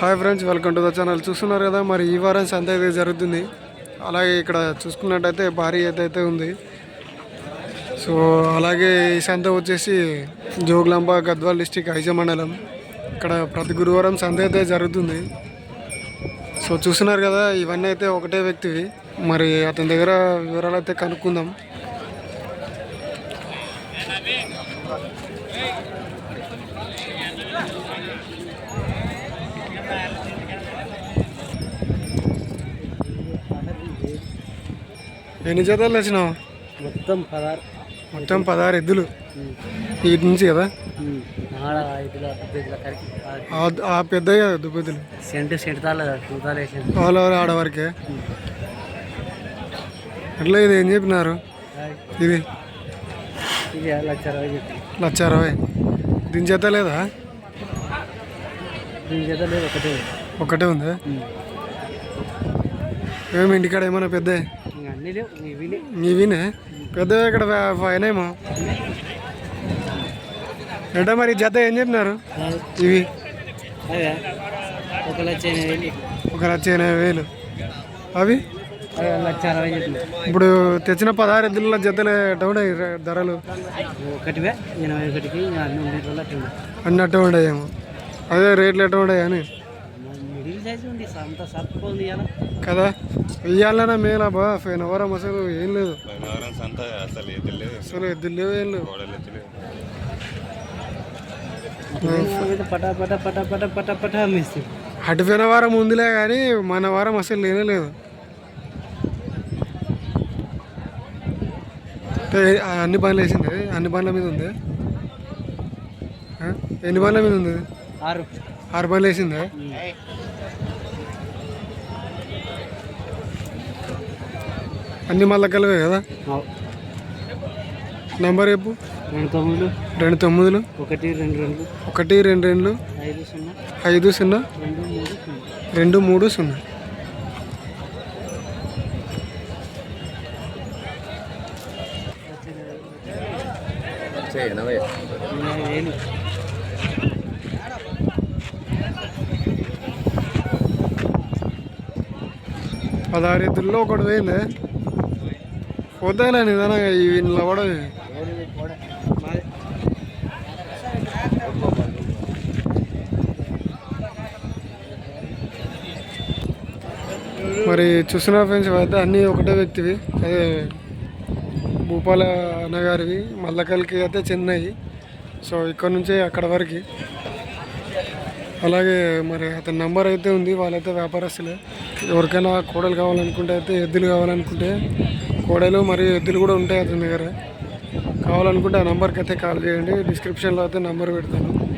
Hi friends welcome to the channel. చూస్తున్నారు కదా మరి ఈ వారం సంత అయితే జరుగుతుంది. అలాగే ఇక్కడ చూసుకున్నట్టయితే భారీ అయితే ఉంది. సో అలాగే ఈ సంత వచ్చేసి జోగులాంబ గద్వాల్ డిస్టిక్ ఐజ మండలం. ఇక్కడ ప్రతి గురువారం సంత అయితే జరుగుతుంది. సో చూస్తున్నారు కదా ఇవన్నీ అయితే ఒకటే వ్యక్తివి మరి అతని దగ్గర వివరాలు అయితే కనుక్కుందాం. ఎన్ని జతలు వచ్చినావు మొత్తం పదహారు. మొత్తం పదహారు ఎద్దులు. వీటి నుంచి కదా? ఆ- పెద్దగా దుబ్బెద్దులు సెంటు సెంటు ఆల్ ఓవర్ ఆడవరకే అట్లా ఇది? ఏం చెప్పినారు? ఇది? లక్ష అరవై దీని చేత లేదా? దీని చేత లేదు ఒకటే ఒకటే ఉందా? ఏమి ఇంటికాడ ఏమన్నా పెద్ద నీవినే పెద్ద ఇక్కడ ఏమో అంటే మరి జత ఏం చెప్పినారు? ఇవి. ఒక లక్ష ఎనభై వేలు ఒక లక్ష ఎనభై వేలు. అవి? ఇప్పుడు తెచ్చిన పదహారు ఎద్దుల జతలు ర- ధరలు. ఒకటివే ఎనభై ఒకటికి. అన్నట్టు ఉండేమో అదే రేట్లు ఎట్ట ఉన్నాయి కదా? ఇయ్యాలన్నా మేలా బా పోయిన వారం అసలు ఏం లేదు. అసలు లేదు. ఎద్దులు లేవు ఏం లేవు అమ్మేస్తుంది అటుపోయిన వారం ఉందిలే కానీ మన వారం అసలు లేనే లేదు. అన్ని బండ్లు వేసింది అన్ని బండ్ల మీద ఉంది? ఎన్ని బండ్ల మీద ఉంది? ఆరు. ఆరు బండ్లు వేసిందే? అన్ని మళ్ళా కలివే కదా. నంబర్ చెప్పు. రెండు తొమ్మిదిలు. రెండు తొమ్మిదిలు. ఒకటి రెండు రెండు. ఒకటి రెండు రెండు. ఐదు సున్నా. ఐదు సున్నా. రెండు మూడు సున్నా. రెండు మూడు సున్నా. ఎనభై పదహారు ఎద్దుల్లో ఒకటి పోయింది? పోతాయిలే నిదానంగా ఇవి నిలబడవి మరి చూసిన ఫ్రెండ్స్ అయితే అన్నీ ఒకటే వ్యక్తివి. అదే భూపాల అన్నగారివి మల్లకల్కి అయితే చెన్నై. సో ఇక్కడ నుంచి అక్కడ వరకు. అలాగే మరి అతని నెంబర్ అయితే ఉంది వాళ్ళైతే వ్యాపారస్తులే. ఎవరికైనా కోడలు కావాలనుకుంటే అయితే ఎద్దులు కావాలనుకుంటే కోడలు మరియు ఎద్దులు కూడా ఉంటాయి అతని దగ్గర. కావాలనుకుంటే ఆ నెంబర్కి అయితే కాల్ చేయండి. డిస్క్రిప్షన్లో అయితే నెంబర్ పెడతాను.